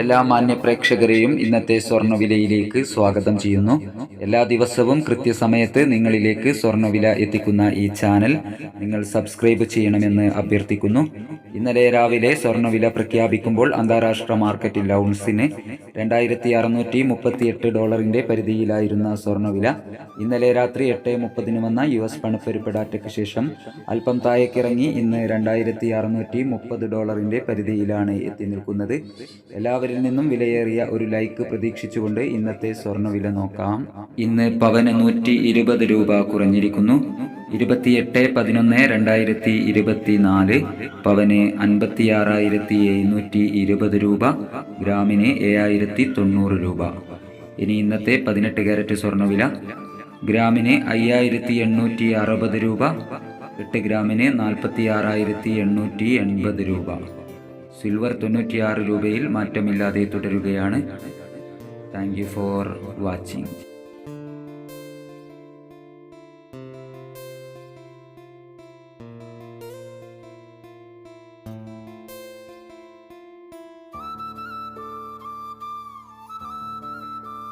എല്ലാ മാന്യ പ്രേക്ഷകരെയും ഇന്നത്തെ സ്വർണവിലയിലേക്ക് സ്വാഗതം ചെയ്യുന്നു. എല്ലാ ദിവസവും കൃത്യസമയത്ത് നിങ്ങളിലേക്ക് സ്വർണവില എത്തിക്കുന്ന ഈ ചാനൽ നിങ്ങൾ സബ്സ്ക്രൈബ് ചെയ്യണമെന്ന് അഭ്യർത്ഥിക്കുന്നു. ഇന്നലെ രാവിലെ സ്വർണവില പ്രഖ്യാപിക്കുമ്പോൾ അന്താരാഷ്ട്ര മാർക്കറ്റിൽ ഔൺസിന് രണ്ടായിരത്തി അറുന്നൂറ്റി മുപ്പത്തിയെട്ട് ഡോളറിന്റെ പരിധിയിലായിരുന്ന സ്വർണവില ഇന്നലെ രാത്രി എട്ട് മുപ്പതിന് വന്ന യു എസ് പണപ്പെരുപ്പ് ഡാറ്റയ്ക്ക് ശേഷം അല്പം താഴേക്കിറങ്ങി ഇന്ന് രണ്ടായിരത്തി അറുന്നൂറ്റി മുപ്പത് ഡോളറിന്റെ പരിധിയിലാണ് എത്തി നിൽക്കുന്നത്. എല്ലാവരിൽ നിന്നും വിലയേറിയ ഒരു ലൈക്ക് പ്രതീക്ഷിച്ചുകൊണ്ട് ഇന്നത്തെ സ്വർണവില നോക്കാം. ഇന്ന് പവന് നൂറ്റി ഇരുപത് രൂപ കുറഞ്ഞിരിക്കുന്നു. ഇരുപത്തിയെട്ട് പതിനൊന്ന് രണ്ടായിരത്തി ഇരുപത്തി നാല് പവന് അൻപത്തി ആറായിരത്തി എഴുന്നൂറ്റി ഇരുപത് രൂപ. ഗ്രാമിന് ഏഴായിരത്തി തൊണ്ണൂറ് രൂപ. ഇനി ഇന്നത്തെ പതിനെട്ട് ക്യാരറ്റ് സ്വർണവില ഗ്രാമിന് അയ്യായിരത്തി എണ്ണൂറ്റി അറുപത് രൂപ. എട്ട് ഗ്രാമിന് നാൽപ്പത്തി ആറായിരത്തി എണ്ണൂറ്റി എൺപത് രൂപ. സിൽവർ തൊണ്ണൂറ്റിയാറ് രൂപയിൽ മാറ്റമില്ലാതെ തുടരുകയാണ്. Thank you for watching